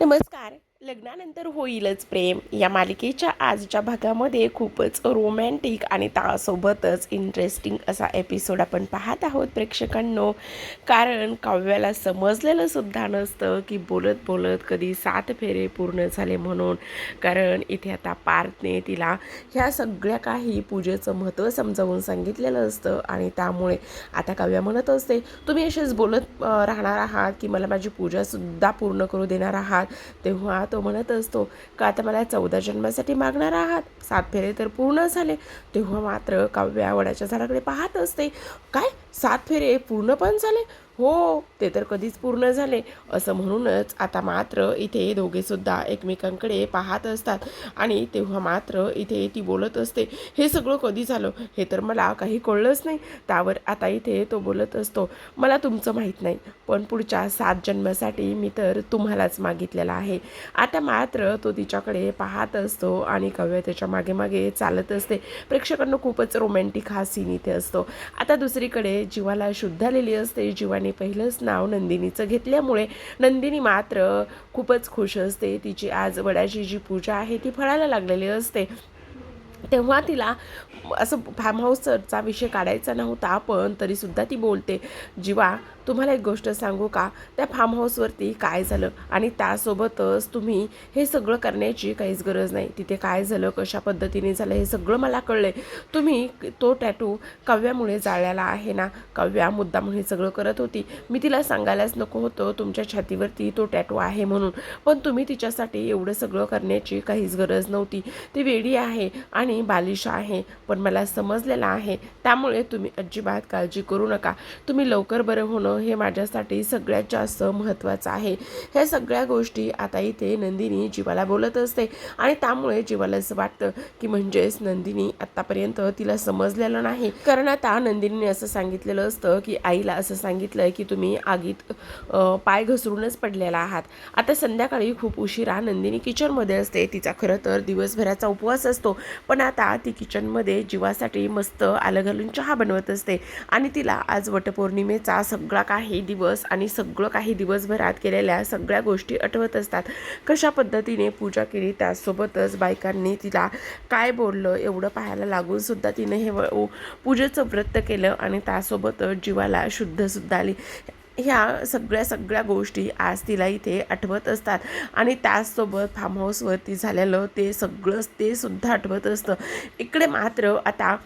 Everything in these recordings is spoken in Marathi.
Namaskar. लग्नानंतर होईलच प्रेम. या मालिकेच्या आजच्या भागामध्ये खूपच रोमॅन्टिक आणि त्यासोबतच इंटरेस्टिंग असा एपिसोड आपण पाहत आहोत प्रेक्षकांनो. कारण काव्याला समजलेलं सुद्धा नसतं की बोलत बोलत कधी सात फेरे पूर्ण झाले म्हणून. कारण इथे आता पार्थने तिला ह्या सगळ्या काही पूजेचं महत्त्व समजावून सांगितलेलं असतं आणि त्यामुळे आता काव्या म्हणत असते तुम्ही असेच बोलत राहणार आहात की मला माझी पूजासुद्धा पूर्ण करू देणार आहात? तेव्हा तो तो म्हणत असतो का आता मला चौदा जन्मासाठी मागणार आहात? सात फेरे तर पूर्ण झाले. तेव्हा मात्र काव्या वडाच्या झाडाकडे पाहत असते काय? सात फेरे पूर्ण पण झाले? हो ते तर कधीच पूर्ण झाले. असं म्हणूनच आता मात्र इथे दोघेसुद्धा एकमेकांकडे पाहत असतात. आणि तेव्हा मात्र इथे ती बोलत असते हे सगळं कधी झालं? हे तर मला काही कळलंच नाही. त्यावर आता इथे तो बोलत असतो मला तुमचं माहीत नाही पण पुढच्या सात जन्मासाठी मी तर तुम्हालाच मागितलेला आहे. आता मात्र तो तिच्याकडे पाहत असतो आणि कव्या त्याच्यामागे मागे चालत असते. प्रेक्षकांना खूपच रोमॅन्टिक हा सीन इथे असतो. आता दुसरीकडे जीवाला शुद्धालेली असते. जीवाने पहिलंच नाव नंदिनीचं घेतल्यामुळे नंदिनी मात्र खूपच खुश असते. तिची आज वडाची जी पूजा आहे ती फळायला लागलेली असते. तेव्हा तिला असं फार्म हाऊसचा विषय काढायचा नव्हता पण तरीसुद्धा ती बोलते जीवा तुम्हाला एक गोष्ट सांगू का? त्या फार्म हाऊसवरती काय झालं? आणि त्यासोबतच तुम्ही हे सगळं करण्याची काहीच गरज नाही. तिथे काय झालं? कशा पद्धतीने झालं? हे सगळं मला कळलं आहे तुम्ही तो टॅटू काव्यामुळे जाळलेला आहे ना? काव्या मुद्दाम हे सगळं करत होती. मी तिला सांगायलाच नको होतं. तुमच्या छातीवरती तो टॅटू आहे म्हणून. पण तुम्ही तिच्यासाठी एवढं सगळं करण्याची काहीच गरज नव्हती. ती वेडी आहे आणि बालिश आहे. पण मला समजलेलं आहे. त्यामुळे तुम्ही अजिबात काळजी करू नका. तुम्ही लवकर बरं होणं हे माझ्यासाठी सगळ्यात जास्त महत्त्वाचं आहे. ह्या सगळ्या गोष्टी आता इथे नंदिनी जीवाला बोलत असते. आणि त्यामुळे जीवाला असं वाटतं की म्हणजेच नंदिनी आत्तापर्यंत तिला समजलेलं नाही. कारण आता नंदिनीने असं सांगितलेलं असतं की आईला असं सांगितलं की तुम्ही आगीत पाय घसरूनच पडलेला आहात. आता संध्याकाळी खूप उशिरा नंदिनी किचनमध्ये असते. तिचा खरं तर दिवसभराचा उपवास असतो. पण आता ती किचनमध्ये जीवासाठी मस्त आलं घालून चहा बनवत असते. आणि तिला आज वटपौर्णिमेचा सगळा काही दिवस आणि सगळं काही दिवसभरात केलेल्या सगळ्या गोष्टी आठवत असतात. कशा पद्धतीने पूजा केली त्यासोबतच बायकांनी तिला काय बोललं एवढं पाहायला लागून सुद्धा तिने हे पूजेचं व्रत केलं आणि त्यासोबतच जीवाला शुद्धसुद्धा आली. ह्या सगळ्या सगळ्या गोष्टी आज तिला इथे आठवत असतात. आणि त्याचसोबत फार्म हाऊसवरती झालेलं ते सगळंच ते सुद्धा आठवत असतं. इकडे मात्र आता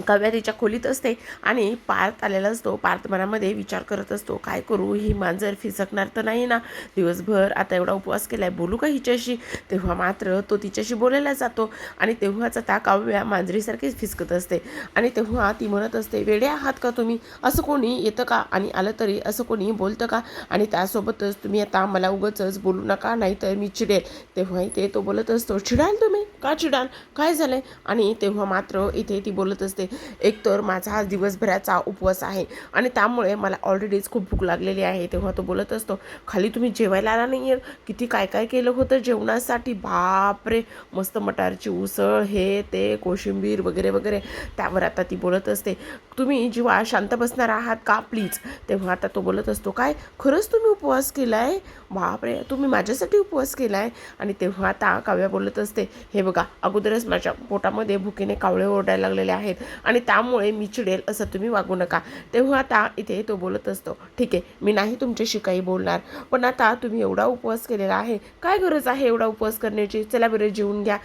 काव्या तिच्या खोलीत असते आणि पार्थ आलेला असतो. पार्थ मनामध्ये विचार करत असतो काय करू? ही मांजर फिसकणार तर नाही ना? दिवसभर आता एवढा उपवास केलाय बोलू का हिच्याशी? तेव्हा मात्र तो तिच्याशी बोलायला जातो आणि तेव्हाच आता काव्या मांजरीसारखीच फिसकत असते आणि तेव्हा ती म्हणत असते वेडे आहात का तुम्ही? असं कोणी येतं का? आणि आलं तरी असं कोणी बोलतं का? आणि त्यासोबतच तुम्ही आता मला उगंच बोलू नका नाहीतर मी चिडेल. तेव्हाही ते तो बोलत असतो चिडाल तुम्ही? का चिडान काय झालंय? आणि तेव्हा मात्र इथे ती बोलत असते एकतर माझा हा दिवसभराचा उपवास आहे आणि त्यामुळे मला ऑलरेडीच खूप भूक लागलेली आहे. तेव्हा तो बोलत असतो खाली तुम्ही जेवायला आला नाही आहे किती काय काय केलं होतं जेवणासाठी? बापरे! मस्त मटारची उसळ हे ते कोशिंबीर वगैरे वगैरे. त्यावर आता ती बोलत असते तुम्ही जेव्हा शांत बसणार आहात का प्लीज तेव्हा आता तो बोलत असतो काय? खरंच तुम्ही उपवास केला आहे बापरे! तुम्ही माझ्यासाठी उपवास केला आहे आणि तेव्हा आता काव्या बोलत असते हे बघ अगोदरच माझ्या पोटामध्ये भुकेने कावळे ओरडायला लागलेले आहेत आणि त्यामुळे मी चिडेल असं तुम्ही वागू नका. तेव्हा आता इथे तो बोलत असतो ठीक आहे मी नाही तुमच्याशी काही बोलणार पण आता तुम्ही एवढा उपवास केलेला आहे काय गरज आहे एवढा उपवास करण्याची? चला बरं जेवून घ्या.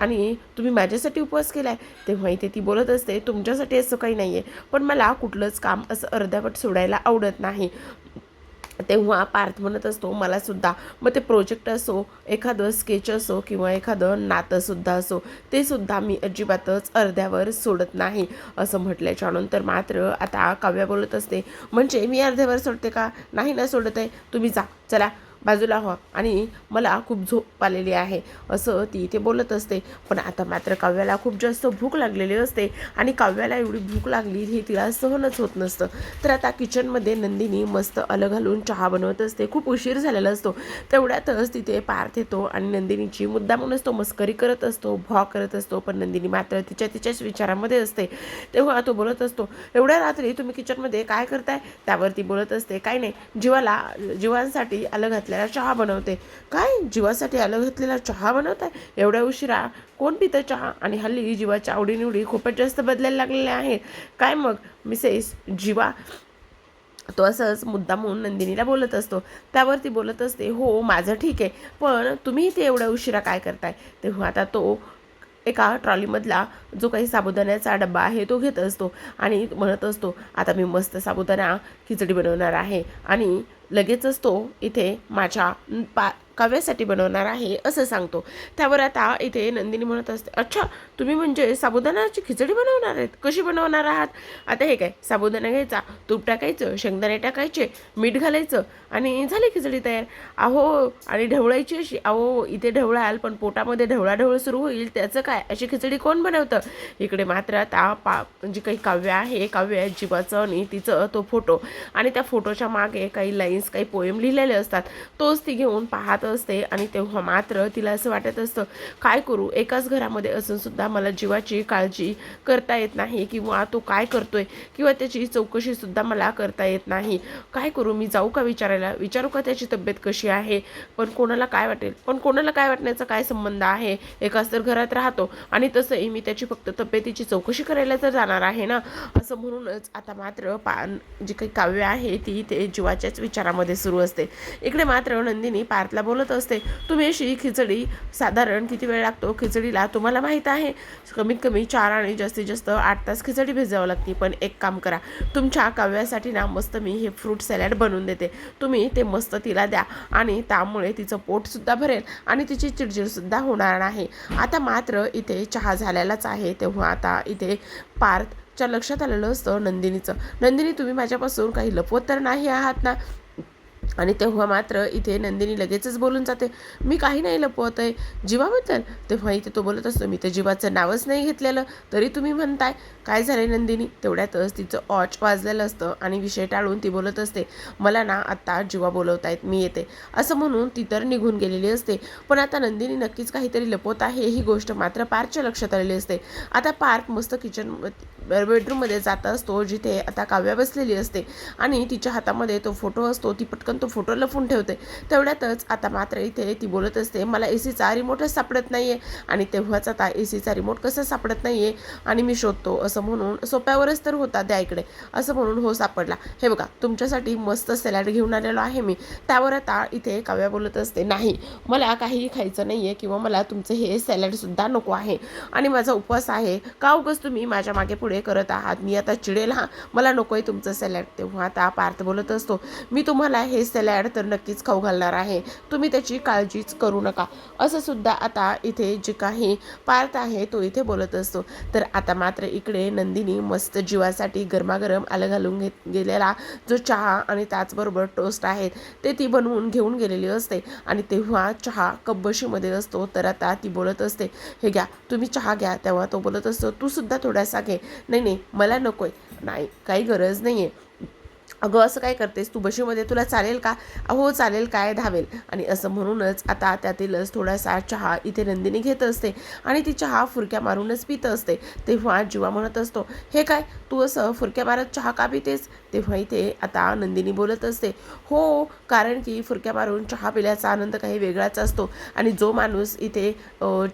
आणि तुम्ही माझ्यासाठी उपवास केला आहे तेव्हा इथे ती बोलत असते तुमच्यासाठी असं काही नाही आहे पण मला कुठलंच काम असं अर्ध्यावट सोडायला आवडत नाही. तेव्हा पार्थ म्हणत असतो मला सुद्धा. मग ते प्रोजेक्ट असो एखादं स्केच असो किंवा एखादं नातंसुद्धा असो ते सुद्धा मी अजिबातच अर्ध्यावर सोडत नाही असं म्हटल्याच्या नंतर मात्र आता काव्या बोलत असते म्हणजे मी अर्ध्यावर सोडते का? नाही ना सोडत आहे. तुम्ही जा चला. बाजूला व्हा आणि मला खूप झोप आलेली आहे. असं ती इथे बोलत असते. पण आता मात्र काव्याला खूप जास्त भूक लागलेली असते. आणि काव्याला एवढी भूक लागली हे तिला सहनच होत नसतं. तर आता किचनमध्ये नंदिनी मस्त अलग घालून चहा बनवत असते. खूप उशीर झालेला असतो. तेवढ्यातच तिथे पार्थ येतो आणि नंदिनीची मुद्दामूनच तो मस्करी करत असतो भॉ करत असतो. पण नंदिनी मात्र तिच्या तिच्याच विचारामध्ये असते. तेव्हा तो बोलत असतो एवढ्या रात्री तुम्ही किचनमध्ये काय करताय? त्यावरती बोलत असते काय नाही. जीवाला जीवांसाठी अलग घातलेला चहा बनवते. काय? जीवासाठी आलं घातलेला चहा बनवताय? एवढ्या उशिरा? कोण पितं चहा? आणि हल्ली जीवाच्या आवडीनिवडी खूपच जास्त बदलायला लागलेल्या आहेत. काय मग? मिसेस जीवा तो असंच मुद्दा म्हणून नंदिनीला बोलत असतो. त्यावरती बोलत असते हो माझं ठीक आहे पण तुम्ही ते एवढ्या उशिरा काय करताय? तेव्हा आता तो एका ट्रॉलीमधला जो काही साबुदाण्याचा डब्बा आहे तो घेत असतो आणि म्हणत असतो आता मी मस्त साबुदाणा खिचडी बनवणार आहे. आणि लगेचच तो इथे माझ्या पा काव्यासाठी बनवणार आहे असं सांगतो. त्यावर आता इथे नंदिनी म्हणत असते अच्छा तुम्ही म्हणजे साबुदाण्याची खिचडी बनवणार आहेत? कशी बनवणार आहात? आता हे काय साबुदाणा घ्यायचा तूप टाकायचं शेंगदाणे टाकायचे मीठ घालायचं आणि झाली खिचडी तयार. अहो आणि ढवळायची अशी अहो इथे ढवळाल पण पोटामध्ये ढवळाढवळ सुरू होईल त्याचं काय? अशी खिचडी कोण बनवतं? इकडे मात्र आता पा जी काही काव्य आहे काव्य आहे जीवाचं आणि तिचं तो फोटो. आणि त्या फोटोच्या मागे काही लाईन्स काही पोएम लिहिलेले असतात. तोच ती घेऊन पाहत असते आणि तेव्हा मात्र तिला असं वाटत असतं काय करू? एकाच घरामध्ये असून सुद्धा मला जीवाची काळजी करता येत नाही किंवा तो काय करतोय किंवा त्याची चौकशी सुद्धा मला करता येत नाही. काय करू? मी जाऊ का विचारायला? विचारू का त्याची तब्येत कशी आहे? पण कोणाला काय वाटेल? पण कोणाला काय वाटण्याचा काय संबंध आहे? एकाच तर घरात राहतो आणि तसंही मी त्याची फक्त तब्येतीची चौकशी करायला तर जाणार आहे ना? असं म्हणूनच आता मात्र पा जी काही काव्य आहे ती ते जीवाच्याच विचारामध्ये सुरू असते. इकडे मात्र नंदिनी पार्थला बोलत असते. तुम्ही अशी खिचडी साधारण किती वेळ लागतो? खिचडीला तुम्हाला माहीत आहे. कमीत कमी चार आणि जास्तीत जास्त आठ तास खिचडी भिजावं लागते. पण एक काम करा. तुमच्या काव्यासाठी ना मस्त मी हे फ्रूट सॅलॅड बनवून देते. तुम्ही ते मस्त तिला द्या आणि त्यामुळे तिचं पोटसुद्धा भरेल आणि तिची चिडचिडसुद्धा होणार नाही. आता मात्र इथे चहा झालेलाच आहे. तेव्हा आता इथे पार्थच्या लक्षात आलेलं असतं नंदिनीचं. नंदिनी तुम्ही माझ्यापासून काही लपवत तर नाही आहात ना? आणि तेव्हा मात्र इथे नंदिनी लगेचच बोलून जाते. मी काही नाही लपवत आहे. जीवाबद्दल? तेव्हा इथे तो बोलत असतो मी तर जीवाचं नावच नाही घेतलेलं. तरी तुम्ही म्हणताय. काय झालं नंदिनी? तेवढ्यातच तिचं ऑच वाजलेलं असतं आणि विषय टाळून ती बोलत असते. मला ना आत्ता जीवा बोलवतायत मी येते. असं म्हणून ती तर निघून गेलेली असते. पण आता नंदिनी नक्कीच काहीतरी लपवत आहे ही गोष्ट मात्र पार्कच्या लक्षात आलेली असते. आता पार्क मस्त किचन बेडरूममध्ये जात असतो जिथे आता काव्या बसलेली असते. आणि तिच्या हातामध्ये तो फोटो असतो ती पटकन तो फोटो लपून ठेवते. तेवढ्यातच आता मात्र इथे ती बोलत असते मला ए सीचा रिमोटच सापडत नाही आहे आणि तेव्हाच आता ए सीचा रिमोट कसं सापडत नाही आहे आणि मी शोधतो. असं म्हणून सोप्यावरच तर होता द्या इकडे. असं म्हणून हो सापडला. हे बघा तुमच्यासाठी मस्त सॅलड घेऊन आलेलो आहे मी. त्यावर आता इथे काव्या बोलत असते नाही मला काहीही खायचं नाही आहे किंवा मला तुमचं हे सॅलडसुद्धा नको आहे. आणि माझा उपवास आहे का उगस तुम्ही माझ्या मागे पुढे करत आहात? मी आता चिडेल हा. मला नको आहे तुमचं सॅलड. तेव्हा आता पार्थ बोलत असतो मी तुम्हाला हे सॅलॅड तर नक्कीच खाऊ घालणार आहे. तुम्ही त्याची काळजीच करू नका. असं सुद्धा आता इथे जे काही पार्थ आहे तो इथे बोलत असतो. तर आता मात्र इकडे नंदिनी मस्त जीवासाठी गरमागरम आलं घालून घेत गेलेला जो चहा आणि त्याचबरोबर टोस्ट आहेत ते ती बनवून घेऊन गेलेली असते. आणि तेव्हा चहा कब्बशीमध्ये असतो तर आता ती बोलत असते हे घ्या तुम्ही चहा घ्या. तेव्हा तो बोलत असतो तू सुद्धा थोडासा घे. नाही नाही मला नकोय. नाही काही गरज नाही आहे अगं असं काय करतेस? तू बशीमध्ये तुला चालेल का? अहो चालेल काय धावेल. आणि असं म्हणूनच आता त्यातीलच थोडासा चहा इथे नंदिनी घेत असते आणि ती चहा फुरक्या मारूनच पित असते. तेव्हा जीवा म्हणत असतो हे काय? तू असं फुरक्या मारत चहा का पितेस? तेव्हा इथे आता नंदिनी बोलत असते हो कारण की फुरक्या मारून चहा पिल्याचा आनंद काही वेगळाच असतो. आणि जो माणूस इथे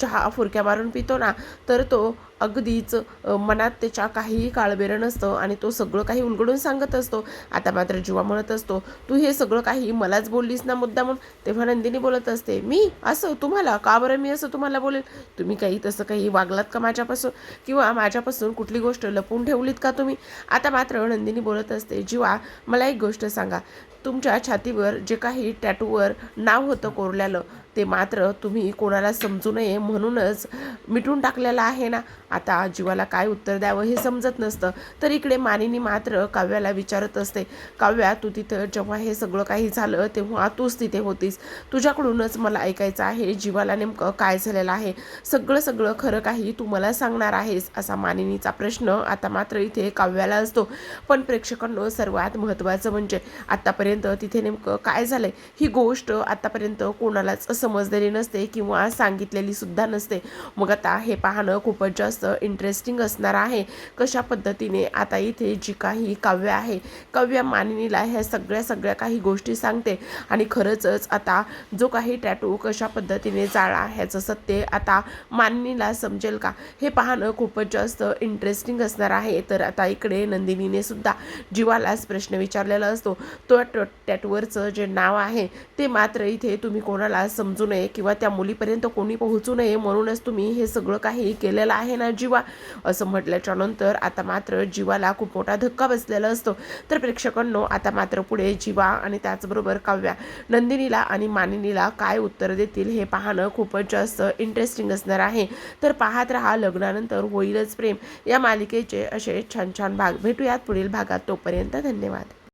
चहा फुरक्या मारून पितो ना तर तो अगदीच मनात त्याच्या काहीही काळबेरं नसतं आणि तो सगळं काही उलगडून सांगत असतो. आता मात्र जीवा म्हणत असतो तू हे सगळं काही मलाच बोललीस ना मुद्दा म्हणून तेव्हा नंदिनी बोलत असते मी? असं? तुम्हाला? का बरं मी असं तुम्हाला बोलेल तुम्ही काही तसं काही वागलात का माझ्यापासून? किंवा माझ्यापासून कुठली गोष्ट लपवून ठेवलीत का तुम्ही? आता मात्र नंदिनी बोलत असते जीवा मला एक गोष्ट सांगा. तुमच्या छातीवर जे काही टॅटूवर नाव होतं कोरल्यालं ते मात्र तुम्ही कोणाला समजू नये म्हणूनच मिटून टाकलेलं आहे ना. आता जीवाला काय उत्तर द्यावं हे समजत नसतं. तर इकडे मानिनी मात्र काव्याला विचारत असते काव्या तू तिथं जेव्हा हे सगळं काही झालं तेव्हा तूच तिथे होतीस. तुझ्याकडूनच मला ऐकायचं आहे जीवाला नेमकं काय झालेलं आहे? सगळं सगळं खरं काही तू मला सांगणार आहेस? असा मानिनीचा प्रश्न आता मात्र इथे काव्याला असतो. पण प्रेक्षकांनो सर्वात महत्त्वाचं म्हणजे आत्तापर्यंत तिथे नेमकं काय झालंय? ही गोष्ट आत्तापर्यंत कोणालाच असं समजलेली नसते किंवा सांगितलेली सुद्धा नसते. मग आता हे पाहणं खूपच जास्त इंटरेस्टिंग असणार आहे. कशा पद्धतीने आता इथे जी काही काव्य आहे काव्य मानिनीला ह्या सगळ्या सगळ्या काही गोष्टी सांगते. आणि खरंचच आता जो काही टॅटू कशा पद्धतीने जाळा ह्याचं सत्य आता मानिनीला समजेल का? हे पाहणं खूपच जास्त इंटरेस्टिंग असणार आहे. तर आता इकडे नंदिनीने सुद्धा जीवालाच प्रश्न विचारलेला असतो. तो टॅटूवरचं जे नाव आहे ते मात्र इथे तुम्ही कोणाला समजू नये किंवा त्या मुलीपर्यंत कोणी पोहोचू नये म्हणूनच तुम्ही हे सगळं काही केलेलं आहे ना जीवा? असं म्हटल्याच्या नंतर आता मात्र जीवाला खूप मोठा धक्का बसलेला असतो. तर प्रेक्षकांनो आता मात्र पुढे जीवा आणि त्याचबरोबर काव्या नंदिनीला आणि मानिनीला काय उत्तर देतील हे पाहणं खूपच जास्त इंटरेस्टिंग असणार आहे. तर पाहत राहा लग्नानंतर होईलच प्रेम. या मालिकेचे असे छान छान भाग भेटूयात. पुढील भागात तोपर्यंत धन्यवाद.